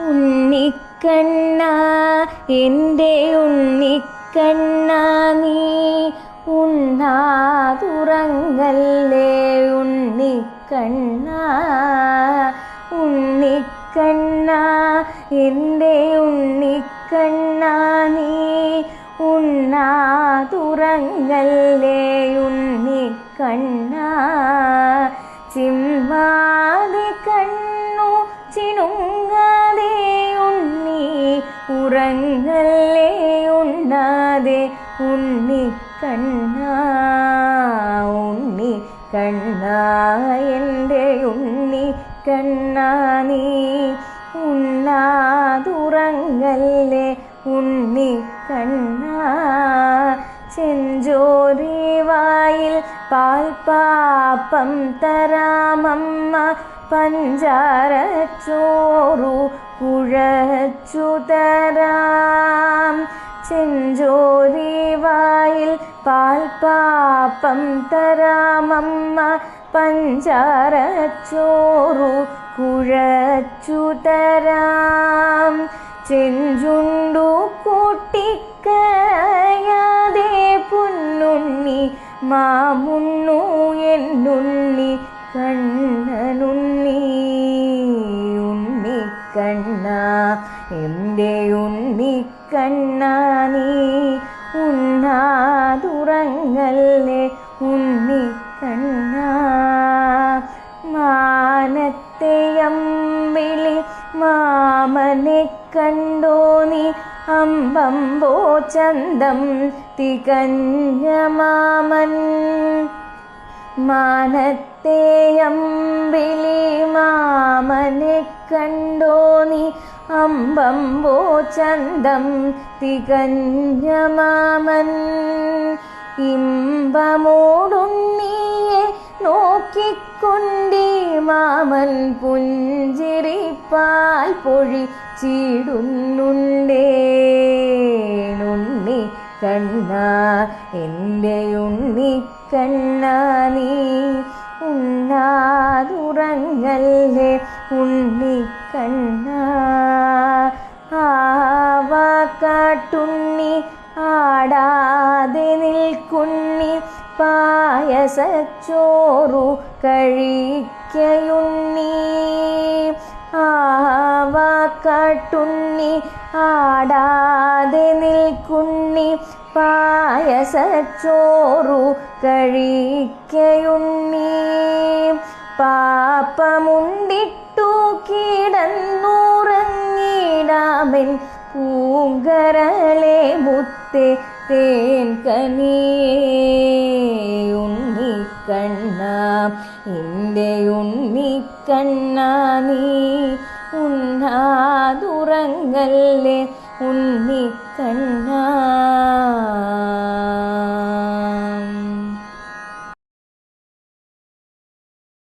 ഉണ്ണിക്കണ്ണ എന്റെ ഉണ്ണിക്കണ്ണ നീ ഉണ്ണാതുറങ്ങല്ലേ ഉണ്ണിക്കണ്ണ? ഉണ്ണിക്കണ്ണ എന്റെ ഉണ്ണിക്കണ്ണ നീ ഉണ്ണാതുറങ്ങല്ലേ ഉണ്ണിക്കണ്ണ? ഉറങ്ങല്ലേ ഉണ്ണാതെ ഉണ്ണിക്കണ്ണ ഉണ്ണി കണ്ണ എന്റെ ഉണ്ണി കണ്ണ നീ ഉണ്ണാതുറങ്ങല്ലേ ഉണ്ണി കണ്ണ ചെഞ്ചോരി പാൽപാപ്പം തരാമമ്മ പഞ്ചാര ചോറു കുഴച്ചു തരാം ചെഞ്ചോരി വായിൽ പാൽപ്പാപ്പം തരാമമ്മ. പഞ്ചാരച്ചോറു കുഴച്ചുതരാം. കുഴച്ചു തരാം ചെഞ്ചുണ്ടു കൂട്ടിക്കയാതെ പൊന്നുണ്ണി. മാമുണ്ണു എന്നുണ്ണി കണ്ണനുണ്ണി. കണ്ണ എന്റെ ഉണ്ണിക്കണ്ണ നീ. ഉണ്ണാതുറങ്ങല്ലേ ഉണ്ണിക്കണ്ണ. കണ്ണ മാനത്തെയമ്പിളി മാമനെ കണ്ടോ നീ? അമ്പമ്പോ ചന്തം തികഞ്ഞ മാമൻ. മാനത്തെയമ്പിളി മാമനെ കണ്ടോ നീ അമ്പമ്പോ ചന്തം തികഞ്ഞ മാമൻ. ഇമ്പമോടുണ്ണിയെ നോക്കിക്കൊണ്ടേ മാമൻ പുഞ്ചിരിപ്പാൽ പൊഴി ചീടുന്നുണ്ടേണുണ്ണി കണ്ണ എന്റെ ഉണ്ണി കണ്ണ നീ ഉണ്ണാതുറങ്ങല്ലേ ഉണ്ണി ഉണ്ണിക്കണ്ണ? ആവാക്കാട്ടുണ്ണി ആടാതെ നിൽക്കുണ്ണി പായസച്ചോറു കഴിക്കയുണ്ണി. ആവാക്കാട്ടുണ്ണി ആടാതെ നിൽക്കുണ്ണി പായസച്ചോറു കഴിക്കയുണ്ണി. പാപ്പമുണ്ടിട്ടു കിടന്നുറങ്ങിടാമൻ പൂങ്കരളെ മുത്തെ തേൻ കനിയേ ഉണ്ണിക്കണ്ണ എന്റെ ഉണ്ണിക്കണ്ണ നീ ഉണ്ണാതുറങ്ങല്ലേ ഉണ്ണിക്കണ്ണ